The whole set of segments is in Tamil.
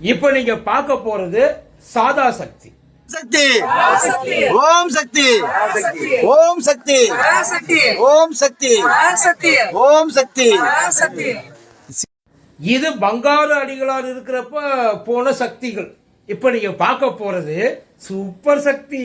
இப்போ நீங்க பார்க்க போறது சாதா சக்தி. சக்தி. ஓம் சக்தி. ஓம் சக்தி. ஓம் சக்தி. ஓம் சக்தி. இது பங்காரு அடிகளார் இருக்கிறப்ப போன சக்திகள். இப்போ நீங்க பார்க்க போறது சூப்பர் சக்தி.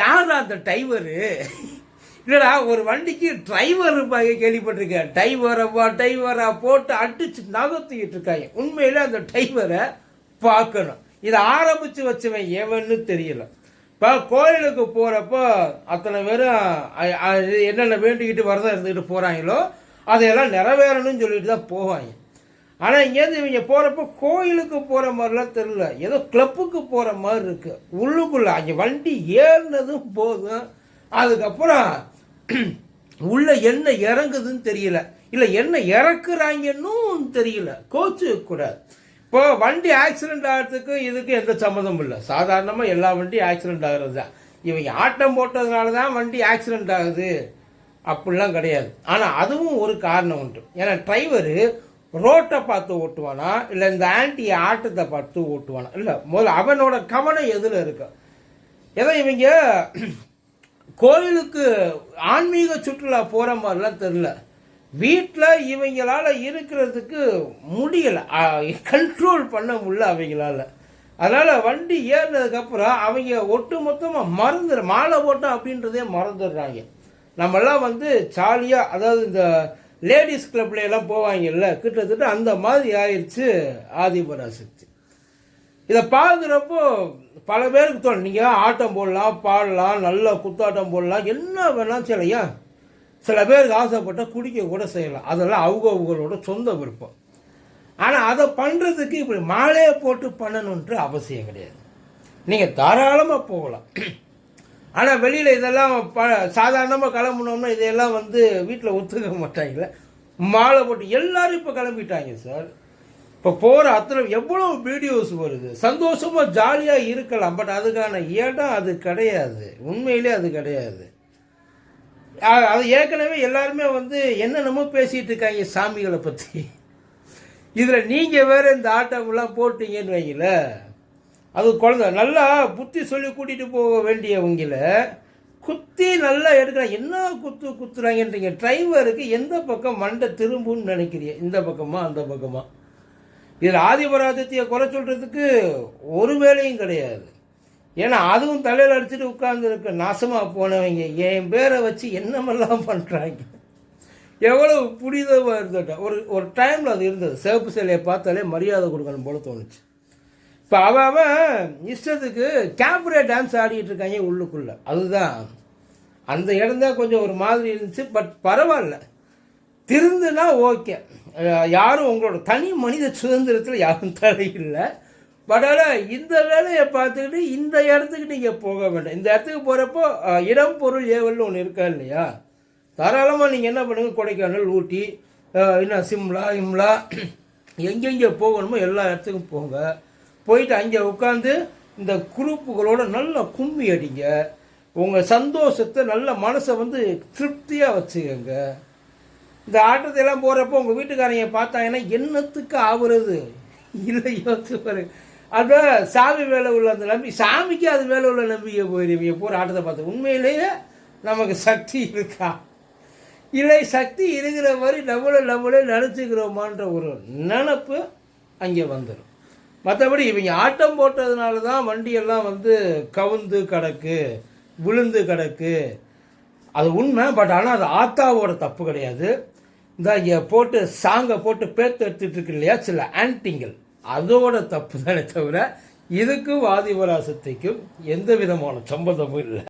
யார் அந்த டிரைவரு? இல்லடா ஒரு வண்டிக்கு டிரைவர் கேள்விப்பட்டிருக்கேன் டிரைவரப்பா டிரைவரா போட்டு அடிச்சு நகர்த்திக்கிட்டு இருக்காங்க. உண்மையில் அந்த டிரைவரை பார்க்கணும். இதை ஆரம்பித்து வச்சவன் எவன்னு தெரியல. இப்போ கோயிலுக்கு போகிறப்போ அத்தனை பேரும் என்னென்ன வேண்டிக்கிட்டு வரதான் இருந்துக்கிட்டு போகிறாங்களோ அதையெல்லாம் நிறைவேறணும்னு சொல்லிட்டு தான் போவாங்க. ஆனால் இங்கேருந்து இவங்க போகிறப்ப கோயிலுக்கு போகிற மாதிரிலாம் தெரில ஏதோ கிளப்புக்கு போகிற மாதிரி இருக்குது உள்ளுக்குள்ளே அங்கே வண்டி ஏறினதும் போதும். அதுக்கப்புறம் உள்ளே என்ன இறங்குதுன்னு தெரியல. இல்லை என்ன இறக்குறாங்கன்னும் தெரியல. கோச்சு கூடாது. இப்போ வண்டி ஆக்சிடென்ட் ஆகிறதுக்கு இதுக்கு எந்த சம்மந்தமும் இல்லை. சாதாரணமாக எல்லா வண்டியும் ஆக்சிடென்ட் ஆகிறது தான். இவங்க ஆட்டம் போட்டதுனால தான் வண்டி ஆக்சிடெண்ட் ஆகுது. அப்படிலாம் கிடையாது. ஆனால் அதுவும் ஒரு காரணம் உண்டு. ஏன்னா டிரைவரு ரோட்டை பார்த்து ஓட்டுவானா? இல்லை இந்த ஆன்டி ஆட்டத்தை பார்த்து ஓட்டுவானா? இல்லை முதல்ல அவனோட கவனம் எதில் இருக்கு? ஏதோ இவங்க கோயிலுக்கு ஆன்மீக சுற்றுலா போகிற மாதிரிலாம் தெரில வீட்டில் இவங்களால இருக்கிறதுக்கு முடியலை. கண்ட்ரோல் பண்ண முடியல அவங்களால. அதனால் வண்டி ஏறினதுக்கப்புறம் அவங்க ஒட்டு மொத்தமாக மறந்துடு மாலை போட்டோம் அப்படின்றதே மறந்துடுறாங்க. நம்மெல்லாம் வந்து ஜாலியாக அதாவது இந்த லேடிஸ் கிளப்ல எல்லாம் போவாங்கல்ல கிட்டத்தட்ட அந்த மாதிரி ஆயிடுச்சு ஆதிபராசக்தி இதை பார்க்குறப்போ பல பேருக்கு தோணும் நீங்கள் ஆட்டம் போடலாம் பாடலாம் நல்ல குத்தாட்டம் போடலாம் என்ன வேணாலும் செய்யலையா சில பேருக்கு ஆசைப்பட்டால் குடிக்க கூட செய்யலாம். அதெல்லாம் அவங்க அவங்களோட சொந்த விருப்பம். ஆனால் அதை பண்ணுறதுக்கு இப்படி மாலையை போட்டு பண்ணணுன்ற அவசியம் கிடையாது. நீங்கள் தாராளமாக போகலாம். ஆனால் வெளியில் இதெல்லாம் ப சாதாரணமாக கிளம்புனோம்னா இதையெல்லாம் வந்து வீட்டில் ஒத்துக்க மாட்டாங்கல்ல. மாலை போட்டு எல்லாரும் இப்போ கிளம்பிட்டாங்க சார். இப்போ போகிற அத்தனை எவ்வளோ வீடியோஸ் வருது? சந்தோஷமாக ஜாலியாக இருக்கலாம் பட் அதுக்கான இடம் அது கிடையாது. உண்மையிலே அது கிடையாது. அது ஏற்கனவே எல்லாருமே வந்து என்னென்னமோ பேசிகிட்டு இருக்காங்க சாமிகளை பற்றி இதில் நீங்கள் வேறு இந்த ஆட்டம்லாம் போட்டீங்கன்னு வைங்களேன். அது குழந்தை. நல்லா புத்தி சொல்லி கூட்டிகிட்டு போக வேண்டியவங்கள குத்தி நல்லா எடுக்கிறாங்க என்ன குத்து குத்துறாங்கன்றீங்க? டிரைவருக்கு எந்த பக்கம் மண்டை திரும்புன்னு நினைக்கிறீங்க? இந்த பக்கமா அந்த பக்கமா? இதில் ஆதிபராஜத்தையை குறை சொல்கிறதுக்கு ஒரு வேலையும் கிடையாது. ஏன்னா அதுவும் தலையில் அடிச்சுட்டு உட்கார்ந்துருக்கு நாசமாக போனவங்க. என் பேரை வச்சு என்னமெல்லாம் பண்ணுறாங்க எவ்வளோ புனிதமாக இருந்துட்டா. ஒரு ஒரு டைமில் அது இருந்தது. சிவப்பு சிலையை பார்த்தாலே மரியாதை கொடுக்கணும் போல தோணுச்சு. இப்போ அவன் அவன் இஷ்டத்துக்கு கேப்ரே டான்ஸ் ஆடிக்கிட்டு இருக்காங்க உள்ளுக்குள்ளே. அதுதான். அந்த இடம் தான் கொஞ்சம் ஒரு மாதிரி இருந்துச்சு பட் பரவாயில்ல. திருந்துனா ஓகே. யாரும் உங்களோட தனி மனித சுதந்திரத்தில் யாரும் தடை இல்லை. பட் ஆனால் இந்த வேலையை பார்த்துக்கிட்டு இந்த இடத்துக்கு நீங்கள் போக வேண்டாம். இந்த இடத்துக்கு போகிறப்போ இடம் பொருள் ஏவல்னு ஒன்று இருக்கா இல்லையா? தாராளமாக நீங்கள் என்ன பண்ணுங்கள் கொடைக்கானல் ஊட்டி என்ன சிம்லா இம்லா எங்கெங்கே போகணுமோ எல்லா இடத்துக்கும் போங்க. போயிட்டு அங்கே உட்காந்து இந்த குரூப்புகளோட நல்லா கும்மி அடிங்க. உங்கள் சந்தோஷத்தை நல்ல மனசை வந்து திருப்தியாக வச்சுக்கோங்க. இந்த ஆட்டத்தையெல்லாம் போகிறப்போ உங்கள் வீட்டுக்காரங்க பார்த்தாங்கன்னா என்னத்துக்கு ஆகுறது இல்லை யோசிச்சு பாருங்க. அதான் சாமி மேலே உள்ள அந்த நம்பி சாமிக்கு அது மேலே உள்ள நம்பிக்கை போயிருவீங்க பூரா ஆட்டத்தை பார்த்து. உண்மையிலேயே நமக்கு சக்தி இருக்கா? இல்லை சக்தி இருக்கிற மாதிரி நம்மளை நம்மளே நினச்சிக்கிறோமான்ற ஒரு நினப்பு அங்கே வந்துடும். மற்றபடி இவங்க ஆட்டம் போட்டதுனால தான் வண்டியெல்லாம் வந்து கவுந்து கிடக்கு விழுந்து கிடக்கு. அது உண்மை பட் ஆனால் அது ஆத்தாவோட தப்பு கிடையாது. இந்த இங்கே போட்டு சாங்கை போட்டு பேத்து எடுத்துட்டு இருக்கு இல்லையா சில ஆன்டிங்கள் அதோட தப்பு தானே தவிர இதுக்கும் ஆதிபராசக்திக்கும் எந்த விதமான சம்பந்தமும் இல்லை.